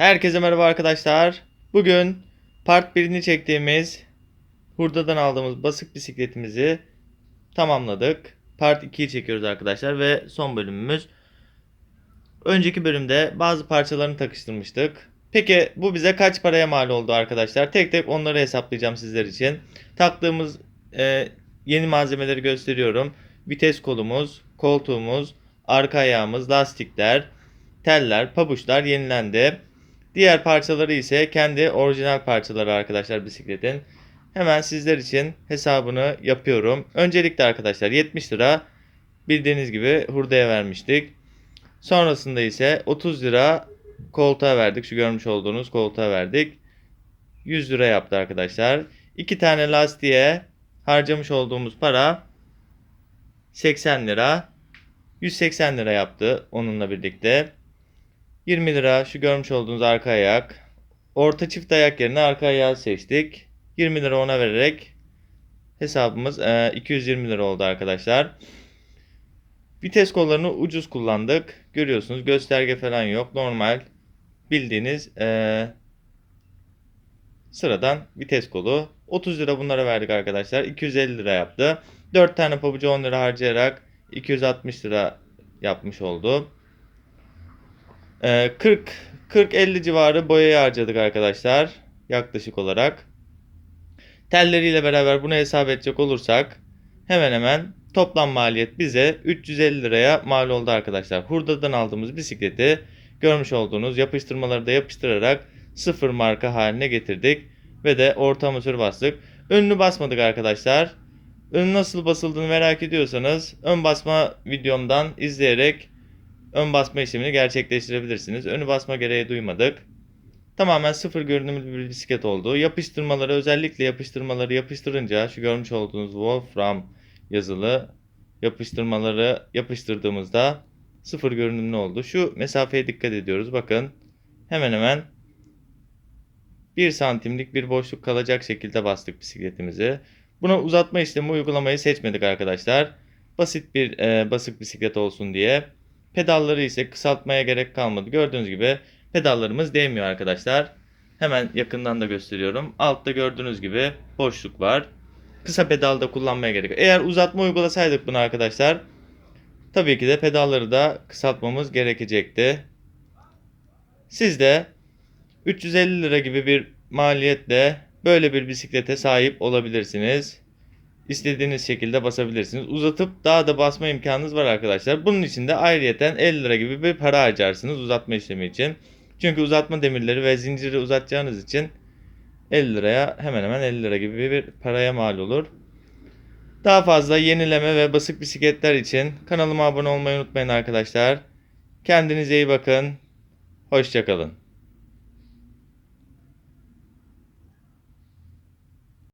Herkese merhaba arkadaşlar. Bugün part 1'ini çektiğimiz hurdadan aldığımız basık bisikletimizi tamamladık. Part 2'yi çekiyoruz arkadaşlar ve son bölümümüz. Önceki bölümde bazı parçalarını takıştırmıştık. Peki bu bize kaç paraya mal oldu arkadaşlar? Tek tek onları hesaplayacağım sizler için. Taktığımız e, yeni malzemeleri gösteriyorum. Vites kolumuz, koltuğumuz, arka ayağımız, lastikler, teller, pabuçlar yenilendi. Diğer parçaları ise kendi orijinal parçaları arkadaşlar bisikletin. Hemen sizler için hesabını yapıyorum. Öncelikle arkadaşlar 70 lira bildiğiniz gibi hurdaya vermiştik. Sonrasında ise 30 lira koltuğa verdik. Şu görmüş olduğunuz koltuğa verdik. 100 lira yaptı arkadaşlar. 2 tane lastiğe harcamış olduğumuz para 80 lira. 180 lira yaptı onunla birlikte. 20 lira şu görmüş olduğunuz arka ayak. Orta çift ayak yerine arka ayağı seçtik. 20 lira ona vererek hesabımız e, 220 lira oldu arkadaşlar. Vites kollarını ucuz kullandık. Görüyorsunuz gösterge falan yok. Normal bildiğiniz e, sıradan vites kolu. 30 lira bunlara verdik arkadaşlar. 250 lira yaptı. 4 tane pabucu 10 lira harcayarak 260 lira yapmış oldu. Ee, 40 40-50 civarı boyayı harcadık arkadaşlar. Yaklaşık olarak. Telleriyle beraber bunu hesap edecek olursak hemen hemen toplam maliyet bize 350 liraya mal oldu arkadaşlar. Hurdadan aldığımız bisikleti görmüş olduğunuz yapıştırmaları da yapıştırarak sıfır marka haline getirdik ve de orta mısır bastık. Önünü basmadık arkadaşlar. Ön nasıl basıldığını merak ediyorsanız ön basma videomdan izleyerek ön basma işlemini gerçekleştirebilirsiniz. Önü basma gereği duymadık. Tamamen sıfır görünümlü bir bisiklet oldu. Yapıştırmaları özellikle yapıştırmaları yapıştırınca şu görmüş olduğunuz Wolfram yazılı yapıştırmaları yapıştırdığımızda sıfır görünümlü oldu. Şu mesafeye dikkat ediyoruz. Bakın hemen hemen 1 santimlik bir boşluk kalacak şekilde bastık bisikletimizi. Buna uzatma işlemi uygulamayı seçmedik arkadaşlar. Basit bir e, basık bisiklet olsun diye. Pedalları ise kısaltmaya gerek kalmadı. Gördüğünüz gibi pedallarımız değmiyor arkadaşlar. Hemen yakından da gösteriyorum. Altta gördüğünüz gibi boşluk var. Kısa pedalda kullanmaya gerek. Eğer uzatma uygulasaydık bunu arkadaşlar tabii ki de pedalları da kısaltmamız gerekecekti. Siz de 350 lira gibi bir maliyetle böyle bir bisiklete sahip olabilirsiniz. İstediğiniz şekilde basabilirsiniz. Uzatıp daha da basma imkanınız var arkadaşlar. Bunun için de ayrıyeten 50 lira gibi bir para harcarsınız uzatma işlemi için. Çünkü uzatma demirleri ve zinciri uzatacağınız için 50 liraya hemen hemen 50 lira gibi bir paraya mal olur. Daha fazla yenileme ve basık bisikletler için kanalıma abone olmayı unutmayın arkadaşlar. Kendinize iyi bakın. Hoşçakalın.